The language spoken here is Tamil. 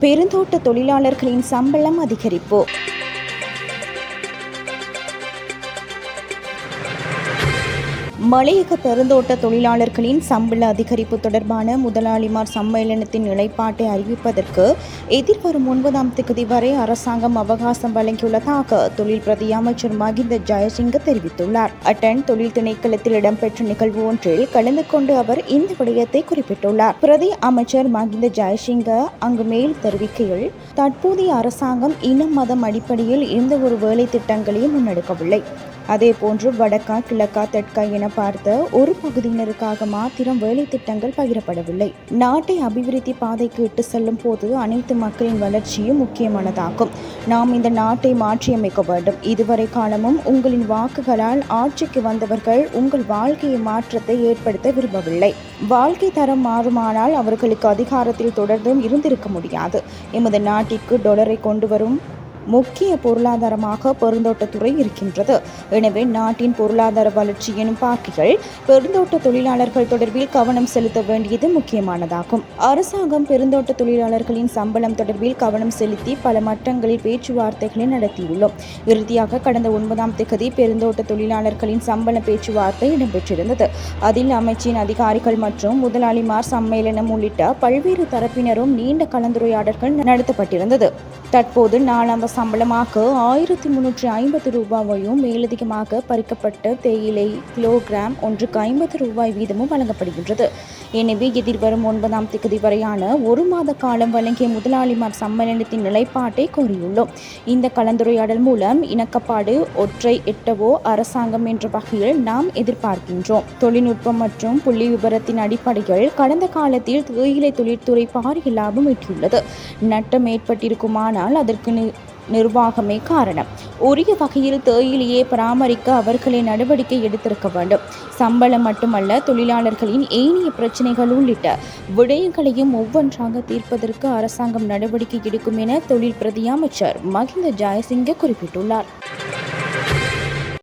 பெருந்தோட்ட தொழிலாளர்களின் சம்பளம் அதிகரிப்பு. மலையக பெருந்தோட்ட தொழிலாளர்களின் சம்பள அதிகரிப்பு தொடர்பான முதலாளிமார் சம்மேளனத்தின் நிலைப்பாட்டை அறிவிப்பதற்கு எதிர்வரும் ஒன்பதாம் தேதி வரை அரசாங்கம் அவகாசம் வழங்கியுள்ளதாக தொழில் பிரதி அமைச்சர் மகிந்த ஜெயசிங்க தெரிவித்துள்ளார். அட்டன் தொழில் திணைக்களத்தில் இடம்பெற்ற நிகழ்வு ஒன்றில் கலந்து கொண்டு அவர் இந்த விடயத்தை குறிப்பிட்டுள்ளார். பிரதி அமைச்சர் மகிந்த ஜெயசிங்க அங்கு மேல் தெரிவிக்கையில் தற்போதைய அரசாங்கம் இனம் மதம் அடிப்படையில் எந்த ஒரு வேலை திட்டங்களையும் முன்னெடுக்கவில்லை. அதேபோன்று வடக்கா கிழக்கா தெற்கா என பார்த்த ஒரு பகுதியினருக்காக மாத்திரம் வேலை திட்டங்கள் பகிரப்படவில்லை. நாட்டை அபிவிருத்தி பாதைக்கு இட்டு செல்லும் போது அனைத்து மக்களின் வளர்ச்சியும் முக்கியமானதாகும். நாம் இந்த நாட்டை மாற்றியமைக்க வேண்டும். இதுவரை காலமும் உங்களின் வாக்குகளால் ஆட்சிக்கு வந்தவர்கள் உங்கள் வாழ்க்கையை மாற்றத்தை ஏற்படுத்த விரும்பவில்லை. வாழ்க்கை தரம் மாறுமானால் அவர்களுக்கு அதிகாரத்தில் தொடர்ந்தும் இருந்திருக்க முடியாது. எமது நாட்டிற்கு டொலரை கொண்டு வரும் முக்கிய பொருளாதாரமாக பெருந்தோட்டத்துறை இருக்கின்றது. எனவே நாட்டின் பொருளாதார வளர்ச்சி எனும் பெருந்தோட்ட தொழிலாளர்கள் தொடர்பில் கவனம் செலுத்த வேண்டியது முக்கியமானதாகும். அரசாங்கம் பெருந்தோட்ட தொழிலாளர்களின் சம்பளம் தொடர்பில் கவனம் செலுத்தி பல மட்டங்களில் பேச்சுவார்த்தைகளை நடத்தியுள்ளோம். இறுதியாக கடந்த ஒன்பதாம் திகதி பெருந்தோட்ட தொழிலாளர்களின் சம்பள பேச்சுவார்த்தை இடம்பெற்றிருந்தது. அதில் அமைச்சின் அதிகாரிகள் மற்றும் முதலாளிமார் சம்மேளனம் உள்ளிட்ட பல்வேறு தரப்பினரும் நீண்ட கலந்துரையாடல்கள் நடத்தப்பட்டிருந்தது. தற்போது நாலாம் சம்பளமாக ஆயிரத்தி முன்னூற்றி ஐம்பது ரூபாயும் மேலதிகமாக பறிக்கப்பட்ட தேயிலை கிலோகிராம் ஒன்றுக்கு ஐம்பது ரூபாய் வீதமும் வழங்கப்படுகின்றது. எனவே எதிர்வரும் ஒன்பதாம் தேதி வரையான ஒரு மாத காலம் வழங்கிய முதலாளிமார் சம்மேளனத்தின் நிலைப்பாட்டை கோரியுள்ளோம் இந்த கலந்துரையாடல் மூலம் இணக்கப்பாடு ஒற்றை எட்டவோ அரசாங்கம் என்ற வகையில் நாம் எதிர்பார்க்கின்றோம். தொழில்நுட்பம் மற்றும் புள்ளி விவரத்தின் அடிப்படையில் கடந்த காலத்தில் தேயிலை தொழிற்துறை பாரிய லாபம் ஈட்டியுள்ளது. நட்டம் ஏற்பட்டிருக்குமானால் அதற்கு நிர்வாகமே காரணம். உரிய வகையில் தேயிலையை பராமரிக்க அவர்களே நடவடிக்கை எடுத்திருக்க வேண்டும். சம்பளம் மட்டுமல்ல தொழிலாளர்களின் ஏனைய பிரச்சனைகள் உள்ளிட்ட விடயங்களையும் ஒவ்வொன்றாக தீர்ப்பதற்கு அரசாங்கம் நடவடிக்கை எடுக்கும் என தொழில் பிரதி அமைச்சர் மகிந்த ஜெயசிங்க குறிப்பிட்டுள்ளார்.